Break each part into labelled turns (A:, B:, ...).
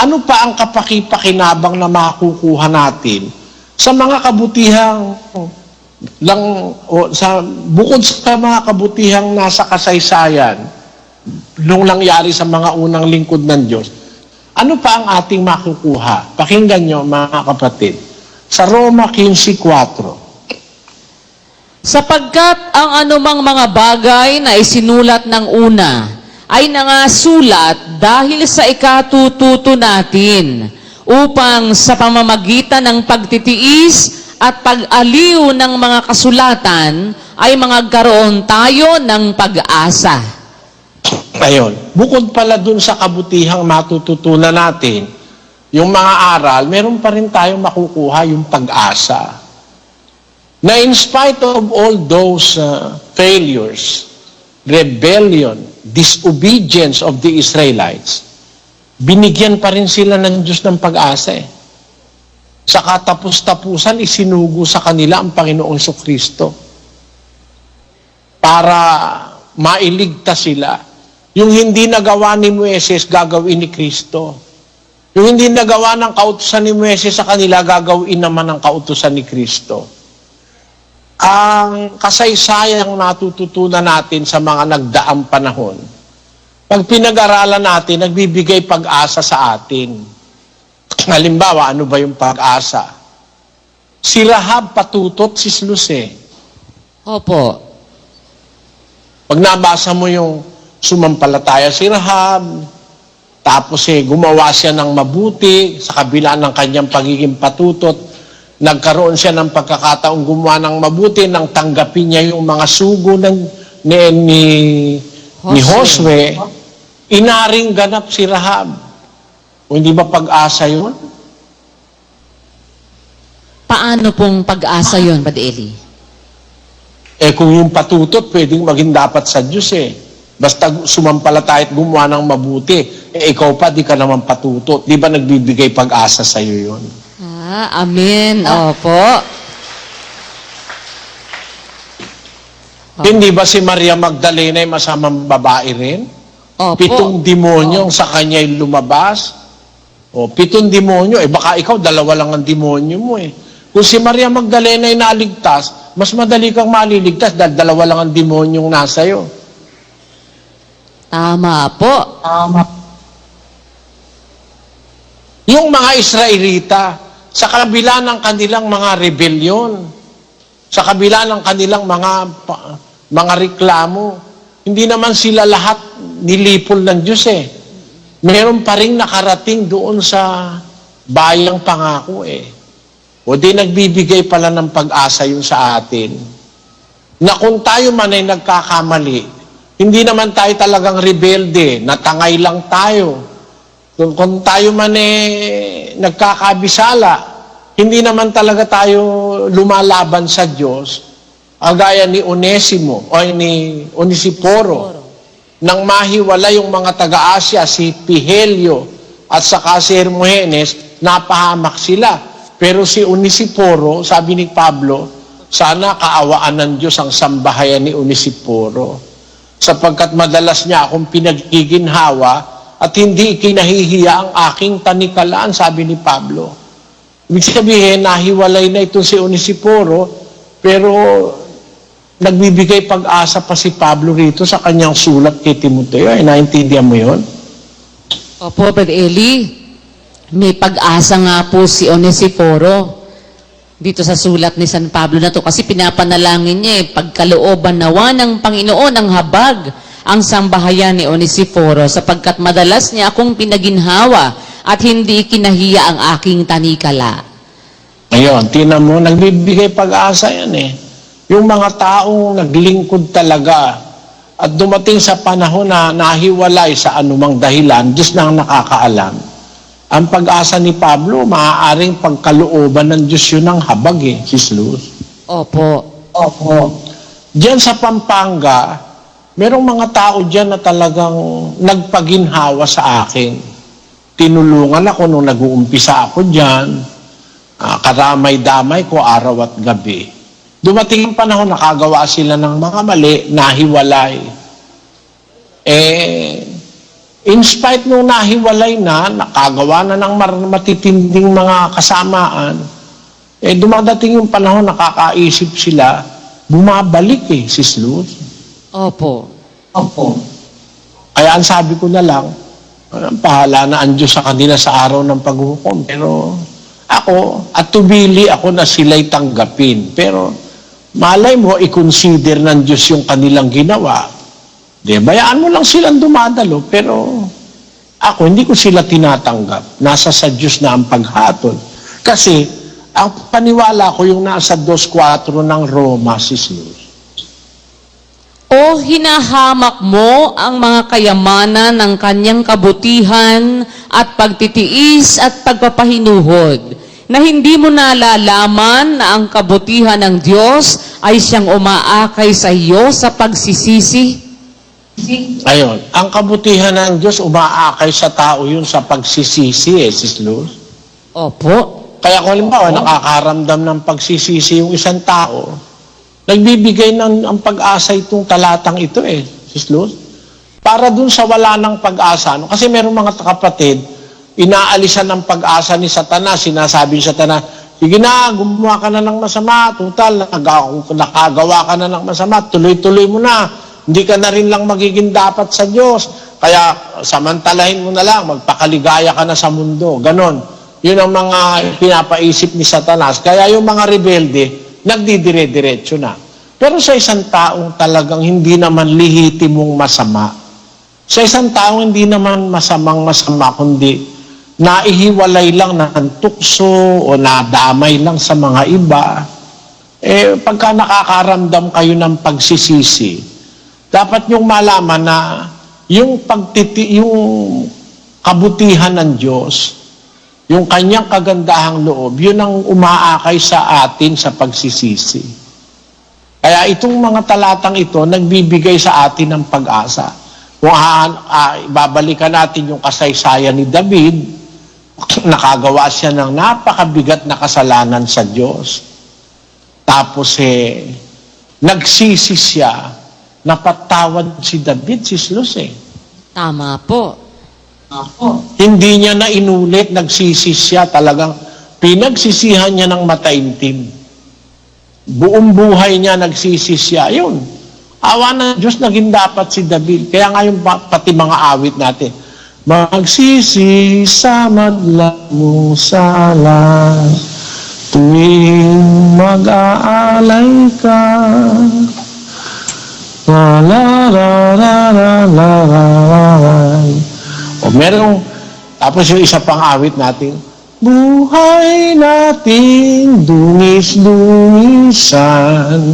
A: ano pa ang kapaki-pakinabang na makukuha natin sa mga kabutihang lang o sa bukod sa mga kabutihang nasa kasaysayan nung nangyari sa mga unang lingkod ng Diyos, ano pa ang ating makukuha? Pakinggan nyo mga kapatid. Sa Roma 15.4
B: Sapagkat ang anumang mga bagay na isinulat ng una ay nangasulat dahil sa ikatututo natin upang sa pamamagitan ng pagtitiis at pag-aliw ng mga kasulatan ay magkaroon tayo ng pag-asa.
A: Ayun. Bukod pala dun sa kabutihang matututunan natin, yung mga aral, meron pa rin tayong makukuha yung pag-asa. Na in spite of all those uh, failures, rebellion, disobedience of the Israelites, binigyan pa rin sila ng Diyos ng pag-asa eh. Sa katapus-tapusan, isinugo sa kanila ang Panginoong Kristo para mailigtas sila. Yung hindi nagawa ni Moises, gagawin ni Kristo. Yung hindi nagawa ng kautusan ni Moises sa kanila, gagawin naman ng kautusan ni Kristo. Ang kasaysayang natututunan natin sa mga nagdaang panahon, pag pinag-aralan natin, nagbibigay pag-asa sa atin. Halimbawa, ano ba yung pag-asa? Si Rahab patutot si Sluse.
B: Opo.
A: Pag nabasa mo yung sumampalataya si Rahab, tapos eh, gumawa siya ng mabuti sa kabila ng kanyang pagiging patutot, nagkaroon siya ng pagkakataong gumawa ng mabuti nang tanggapin niya yung mga sugo ng, ni, ni, ni Josue, inaring ganap si Rahab. O hindi ba pag-asa yun?
B: Paano pong pag-asa yon, Brad Eli?
A: Eh kung yung patutot, pwedeng maging dapat sa Diyos eh. Basta sumampalataya at gumawa ng mabuti. Eh ikaw pa, di ka naman patutot. Di ba nagbibigay pag-asa sa iyo yun?
B: Ah, amen. Opo.
A: Hindi ba si Maria Magdalena ay masamang babae rin?
B: Opo.
A: Pitong demonyo ang sa kanya ay lumabas. O, pitong demonyo. Eh baka ikaw, dalawa lang ang demonyo mo eh. Kung si Maria Magdalena ay naligtas, mas madali kang maliligtas dahil dalawa lang ang demonyong nasa iyo.
B: Tama po.
A: Yung mga Israelita, sa kabila ng kanilang mga rebellion, sa kabila ng kanilang mga mga reklamo, hindi naman sila lahat nilipol ng Diyos eh. Meron pa rin nakarating doon sa bayang pangako eh. O di nagbibigay pala ng pag-asa yun sa atin. Na kung tayo man ay nagkakamali, hindi naman tayo talagang rebelde, natangay lang tayo. Kung, kung tayo man eh nagkakabisala, hindi naman talaga tayo lumalaban sa Diyos, ang gaya ni Onesimo o ni Onesiporo, nang mahiwala yung mga taga-Asya, si Pihelio at saka si Hermogenes, napahamak sila. Pero si Onesiporo, sabi ni Pablo, sana kaawaan ng Diyos ang sambahayan ni Onesiporo sapagkat madalas niya akong pinagiginhawa at hindi ikinahihiya ang aking tanikalaan, sabi ni Pablo. Ibig sabihin, nahiwalay na ito si Onesiporo, pero nagbibigay pag-asa pa si Pablo rito sa kanyang sulat kay Timoteo. Ay, naintindihan mo yon?
B: Opo, Brad Eli. May pag-asa nga po si Onesiforo dito sa sulat ni San Pablo na to kasi pinapanalangin niya eh, pagkalooban nawa ng Panginoon ang habag ang sambahayan ni Onesiforo sapagkat madalas niya akong pinaginhawa at hindi kinahiya ang aking tanikala.
A: Ngayon, tinan mo, nagbibigay pag-asa yan eh. Yung mga taong naglingkod talaga at dumating sa panahon na nahiwalay sa anumang dahilan, Diyos na ang nakakaalam. Ang pag-asa ni Pablo, maaaring pagkalooban ng Diyos yun ang habag eh, Sis Luz.
B: Opo.
A: Opo. Diyan sa Pampanga, merong mga tao diyan na talagang nagpaginhawa sa akin. Tinulungan ako nung nag-uumpisa ako diyan. Ah, karamay-damay ko araw at gabi. Dumating ang panahon, nakagawa sila ng mga mali, nahiwalay. Eh, In spite nung nahiwalay na, nakagawa na ng matitinding mga kasamaan, eh dumadating yung panahon, nakakaisip sila, bumabalik eh, sis Luz.
B: Opo.
C: Opo.
A: Kaya ang sabi ko na lang, ah, pahala na ang Diyos sa kanila sa araw ng paghukom. Pero ako, at tubili ako na sila'y tanggapin. Pero malay mo, i-consider ng Diyos yung kanilang ginawa. Di, bayaan mo lang silang dumadalo. Pero ako, hindi ko sila tinatanggap. Nasa sa Diyos na ang paghatol. Kasi, ang paniwala ko yung nasa 2.4 ng Roma, sis Luz.
B: O hinahamak mo ang mga kayamanan ng kanyang kabutihan at pagtitiis at pagpapahinuhod na hindi mo nalalaman na ang kabutihan ng Diyos ay siyang umaakay sa iyo sa pagsisisi?
C: Si,
A: Ayun, ang kabutihan ng Diyos umaakay sa tao yun sa pagsisisi eh, sis Luz.
B: Opo.
A: Kaya kung halimbawa, nakakaramdam ng pagsisisi yung isang tao, nagbibigay ng ang pag-asa itong talatang ito eh, sis Luz. Para dun sa wala ng pag-asa. No? Kasi merong mga kapatid, inaalisan ng pag-asa ni Satanas, sinasabi ni Satanas, sige na, gumawa ka na ng masama, total, nakagawa ka na ng masama, tuloy-tuloy mo na, hindi ka na rin lang magiging dapat sa Diyos. Kaya samantalahin mo na lang, magpakaligaya ka na sa mundo. Ganon. Yun ang mga pinapaisip ni Satanas. Kaya yung mga rebelde, nagdidire-diretso na. Pero sa isang taong talagang hindi naman lihitimong masama, sa isang taong hindi naman masamang masama, kundi naihiwalay lang ng tukso o nadamay lang sa mga iba, eh, pagka nakakaramdam kayo ng pagsisisi, dapat yung malaman na yung pagtiti, yung kabutihan ng Diyos, yung kanyang kagandahang loob, yun ang umaakay sa atin sa pagsisisi. Kaya itong mga talatang ito, nagbibigay sa atin ng pag-asa. Kung ah, babalikan natin yung kasaysayan ni David, nakagawa siya ng napakabigat na kasalanan sa Diyos. Tapos eh, nagsisi siya, napatawad si David, si Luz eh.
B: Tama po.
C: Ako.
A: Hindi niya na inulit, nagsisi siya talagang. Pinagsisihan niya ng mataimtim. Buong buhay niya nagsisi siya. Yun. Awa na Diyos naging dapat si David. Kaya nga pati mga awit natin. Magsisi sa madla mong sala tuwing mag-aalay ka. La la la la la la la la merong, tapos yung isa pang awit natin, Buhay nating dunis-dunisan,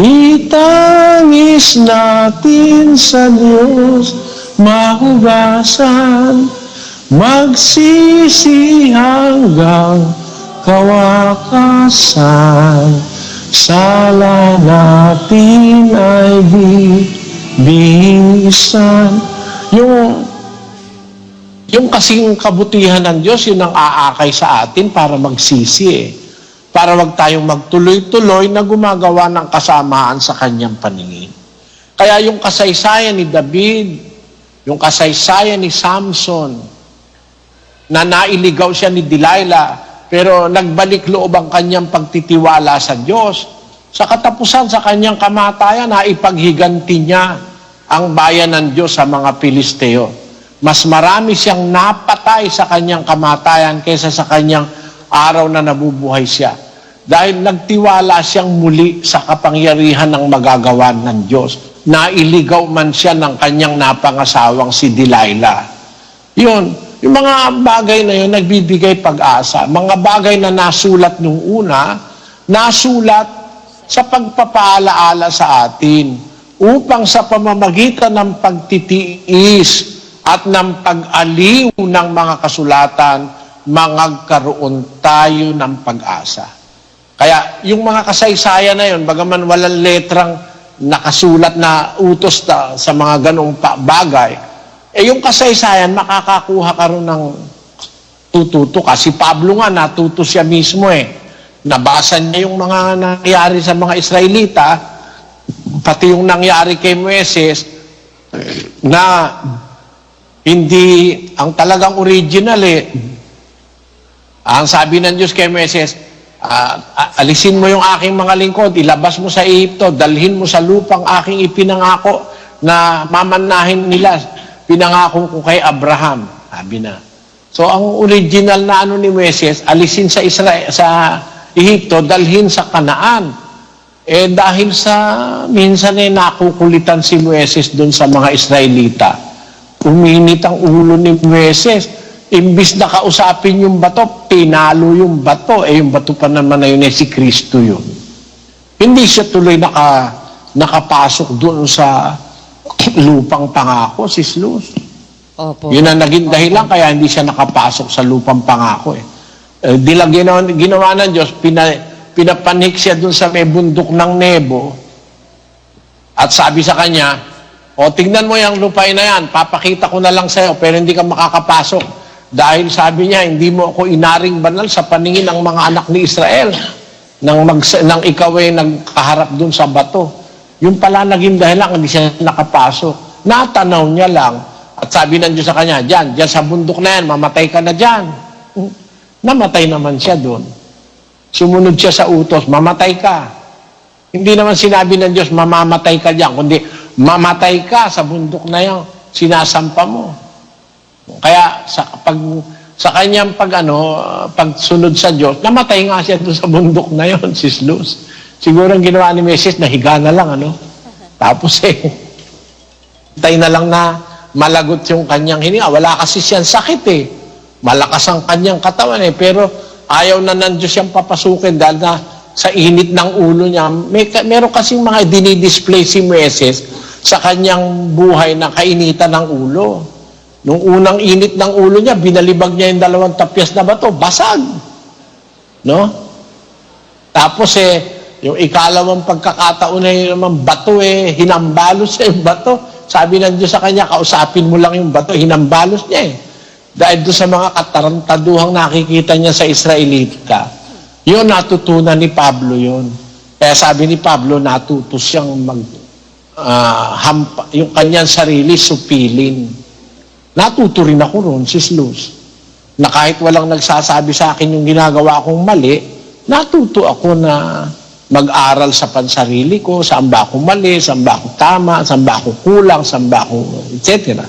A: itangis natin sa Diyos, mahugasan, magsisi hanggang kawakasan. Sala natin ay bibisan. Yung yung kasing kabutihan ng Diyos, yun ang aakay sa atin para magsisi eh. Para wag tayong magtuloy-tuloy na gumagawa ng kasamaan sa kanyang paningin. Kaya yung kasaysayan ni David, yung kasaysayan ni Samson, na nailigaw siya ni Delilah, pero nagbalik loob ang kanyang pagtitiwala sa Diyos. Sa katapusan, sa kanyang kamatayan, naipaghiganti niya ang bayan ng Diyos sa mga Pilisteo. Mas marami siyang napatay sa kanyang kamatayan kaysa sa kanyang araw na nabubuhay siya. Dahil nagtiwala siyang muli sa kapangyarihan ng magagawa ng Diyos. Nailigaw man siya ng kanyang napangasawang si Delilah. Yun, yung mga bagay na yun, nagbibigay pag-asa. Mga bagay na nasulat nung una, nasulat sa pagpapaalaala sa atin upang sa pamamagitan ng pagtitiis at ng pag-aliw ng mga kasulatan, mangagkaroon tayo ng pag-asa. Kaya yung mga kasaysayan na yun, bagaman walang letrang nakasulat na utos ta, sa mga ganong bagay, eh yung kasaysayan, makakakuha ka rin ng tututo ka. Si Pablo nga, natuto siya mismo eh. Nabasa niya yung mga nangyari sa mga Israelita, pati yung nangyari kay Moises, na Hindi, ang talagang original eh, ang sabi ng Diyos kay Moises, ah, ah, alisin mo yung aking mga lingkod, ilabas mo sa Egypto, dalhin mo sa lupang aking ipinangako na mamannahin nila. Pinangako ko kay Abraham. Sabi na. So ang original na ano ni Moises, alisin sa Israel, sa Egypto, dalhin sa Kanaan. Eh dahil sa minsan eh nakukulitan si Moises doon sa mga Israelita. Uminit ang ulo ni Moises. Imbis na kausapin yung bato, pinalo yung bato. Eh yung bato pa naman na yun eh si Kristo yun. Hindi siya tuloy naka, nakapasok doon sa lupang pangako, sis Luz.
B: Opo.
A: Yun ang naging dahilan kaya hindi siya nakapasok sa lupang pangako eh. eh di lang ginawa, ginawa ng Diyos, pina, pinapanik siya dun sa may bundok ng Nebo at sabi sa kanya, o tingnan mo yung lupain na yan, papakita ko na lang sa'yo pero hindi ka makakapasok. Dahil sabi niya, hindi mo ako inaring banal sa paningin ng mga anak ni Israel nang, mag, nang ikaw ay nagkaharap dun sa bato. Yung pala naging dahilan, hindi siya nakapasok. Natanaw niya lang. At sabi ng Diyos sa kanya, dyan, dyan sa bundok na yan, mamatay ka na dyan. Hmm. Namatay naman siya doon. Sumunod siya sa utos, mamatay ka. Hindi naman sinabi ng Diyos, mamamatay ka dyan, kundi mamatay ka sa bundok na yan, sinasampa mo. Kaya sa pag sa kanyang pag ano, pagsunod sa Diyos, namatay nga siya doon sa bundok na yon, sis Luz. Siguro ang ginawa ni Mrs. nahiga na lang ano. Tapos eh Hintay na lang na malagot yung kanyang hininga. Wala kasi siyang sakit eh. Malakas ang kanyang katawan eh. Pero ayaw na ng Diyos siyang papasukin dahil na sa init ng ulo niya. May, meron kasing mga dinidisplay si Moises sa kanyang buhay na kainitan ng ulo. Nung unang init ng ulo niya, binalibag niya yung dalawang tapyas na bato. Basag. No? Tapos eh, yung ikalawang pagkakataon na yun naman, bato eh, hinambalos yung bato. Sabi ng Diyos sa kanya, kausapin mo lang yung bato, hinambalos niya eh. Dahil doon sa mga katarantaduhang nakikita niya sa Israelita, yun natutunan ni Pablo yun. Kaya sabi ni Pablo, natuto siyang mag, ah, hampa, yung kanyang sarili supilin. Natuto rin ako ron, sis Luz. Na kahit walang nagsasabi sa akin yung ginagawa kong mali, natuto ako na mag-aral sa pansarili ko, saan ba ako mali, saan ba ako tama, saan ba ako kulang, saan ba ako, etc.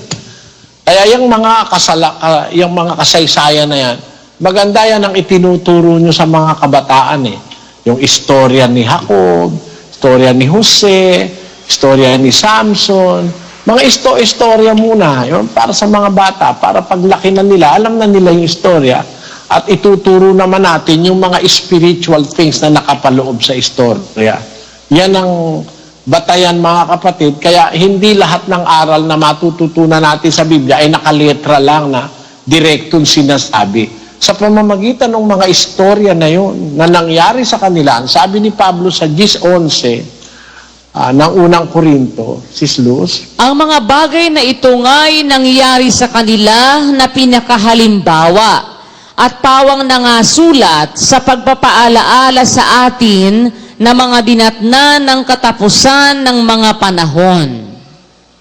A: Kaya yung mga, kasala, ah, yung mga kasaysayan na yan, maganda yan ang itinuturo nyo sa mga kabataan eh. Yung istorya ni Jacob, istorya ni Jose, istorya ni Samson, mga isto-istorya muna, yun, para sa mga bata, para paglaki na nila, alam na nila yung istorya, at ituturo naman natin yung mga spiritual things na nakapaloob sa istorya. Yan ang batayan mga kapatid. Kaya hindi lahat ng aral na matututunan natin sa Biblia ay nakaletra lang na direktong sinasabi. Sa pamamagitan ng mga istorya na yun, na nangyari sa kanila, sabi ni Pablo sa 10.11 ah, ng unang Korinto, Sis Luz,
B: Ang mga bagay na ito nga'y nangyari sa kanila na pinakahalimbawa at pawang nangasulat sa pagpapaalaala sa atin na mga dinatna ng katapusan ng mga panahon.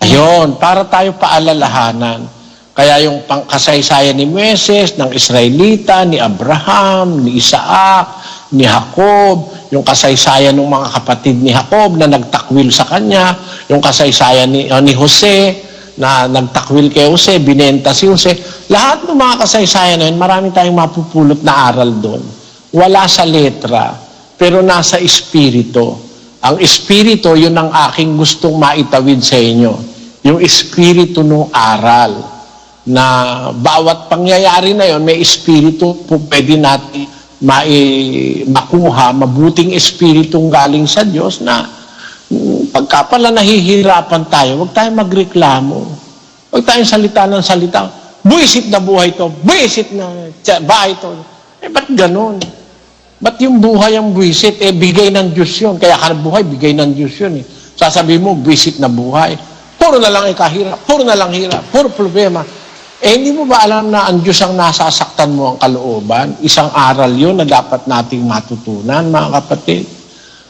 A: Ayun, para tayo paalalahanan. Kaya yung pangkasaysayan ni Moises, ng Israelita, ni Abraham, ni Isaac, ni Jacob, yung kasaysayan ng mga kapatid ni Jacob na nagtakwil sa kanya, yung kasaysayan ni, uh, ni Jose, na nagtakwil kay Jose, binenta si Jose. Lahat ng mga kasaysayan na yun, marami tayong mapupulot na aral doon. Wala sa letra, pero nasa espiritu. Ang espiritu, yun ang aking gustong maitawid sa inyo. Yung espiritu ng aral na bawat pangyayari na yon may espiritu po pwede natin mai, makuha, mabuting espiritong galing sa Diyos na mm, pagka pala nahihirapan tayo, huwag tayong magreklamo. Huwag tayong salita ng salita. Buisit na buhay to, buisit na bahay to. Eh, ba't ganun? Ba't yung buhay ang buwisit? Eh, bigay ng Diyos yun. Kaya ka buhay, bigay ng Diyos yun eh. Sasabihin mo, buwisit na buhay. Puro na lang ikahirap, puro na lang hirap, puro problema. Eh, hindi mo ba alam na ang Diyos ang nasasaktan mo ang kalooban? Isang aral yun na dapat nating matutunan, mga kapatid.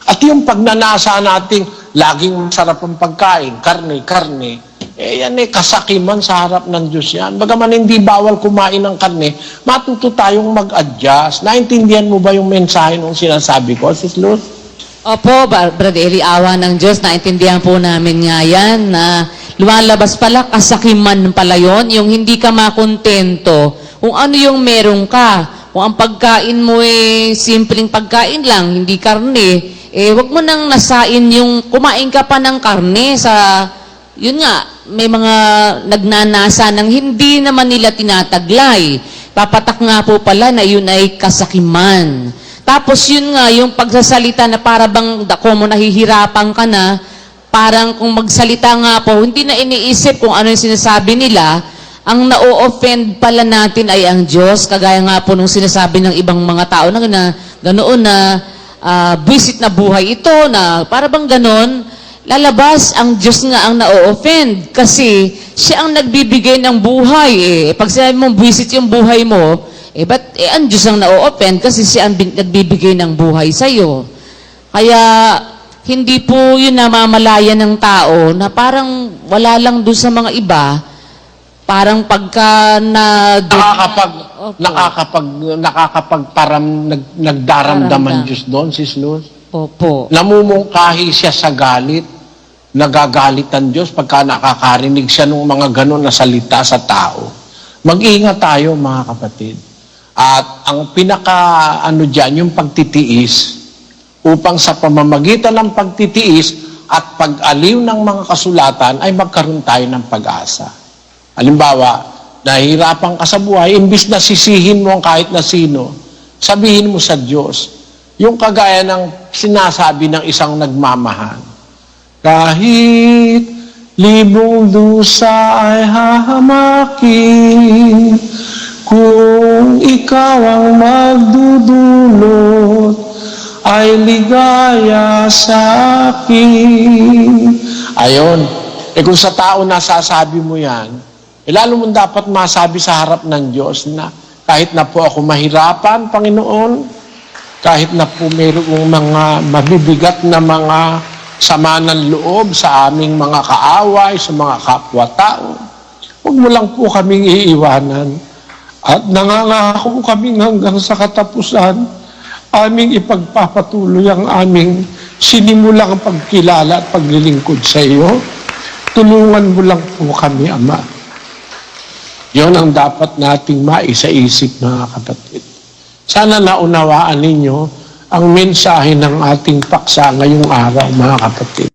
A: At yung pagnanasa nating laging masarap ang pagkain, karne, karne, Eh yan eh, kasakiman sa harap ng Diyos yan. Bagaman hindi bawal kumain ng karne, matuto tayong mag-adjust. Naintindihan mo ba yung mensahe nung sinasabi ko, Sis Luz?
B: Opo, Brad Eli, awa ng Diyos, naintindihan po namin nga yan na lumalabas pala, kasakiman pala yon yung hindi ka makontento kung ano yung meron ka. Kung ang pagkain mo eh, simpleng pagkain lang, hindi karne, eh, wag mo nang nasain yung, kumain ka pa ng karne sa, yun nga, may mga nagnanasa ng hindi naman nila tinataglay. Papatak nga po pala na yun ay kasakiman. Tapos yun nga, yung pagsasalita na para bang dako mo nahihirapan ka na, parang kung magsalita nga po, hindi na iniisip kung ano yung sinasabi nila, ang na-offend pala natin ay ang Diyos, kagaya nga po nung sinasabi ng ibang mga tao na, na ganoon na ah, visit na buhay ito, na para bang ganon, lalabas ang Diyos nga ang na-offend kasi siya ang nagbibigay ng buhay eh. Pag sinabi mong visit yung buhay mo, eh, ba't eh, ang Diyos ang na-offend kasi siya ang nagbibigay ng buhay sa'yo. Kaya, hindi po yun namamalaya ng tao na parang wala lang doon sa mga iba, parang pagka na...
A: Nakakapag,
B: Opo.
A: nakakapag, nakakapagparam, nag, nagdaramdaman
B: Daramdam.
A: Diyos doon, Sis Luz.
B: Opo.
A: Namumungkahi siya sa galit. Nagagalit ang Diyos pagka nakakarinig siya ng mga ganon na salita sa tao. Mag-ingat tayo mga kapatid. At ang pinaka ano dyan, yung pagtitiis, upang sa pamamagitan ng pagtitiis at pag-aliw ng mga kasulatan ay magkaroon tayo ng pag-asa. Halimbawa, nahihirapan ka sa buhay, imbis na sisihin mo ang kahit na sino, sabihin mo sa Diyos, yung kagaya ng sinasabi ng isang nagmamahal, kahit libong dusa ay hahamakin, kung ikaw ang magdudulot, ay ligaya sa akin. Ayon. Eh kung sa tao nasasabi mo yan, eh lalo mong dapat masabi sa harap ng Diyos na kahit na po ako mahirapan, Panginoon, kahit na po mayroong mga mabibigat na mga sama ng loob sa aming mga kaaway, sa mga kapwa-tao, huwag mo lang po kaming iiwanan. At nangangako kaming hanggang sa katapusan, aming ipagpapatuloy ang aming sinimulang pagkilala at paglilingkod sa iyo. Tulungan mo lang po kami, Ama. Yon ang dapat nating maisaisip, mga kapatid. Sana naunawaan ninyo ang mensahe ng ating paksa ngayong araw, mga kapatid.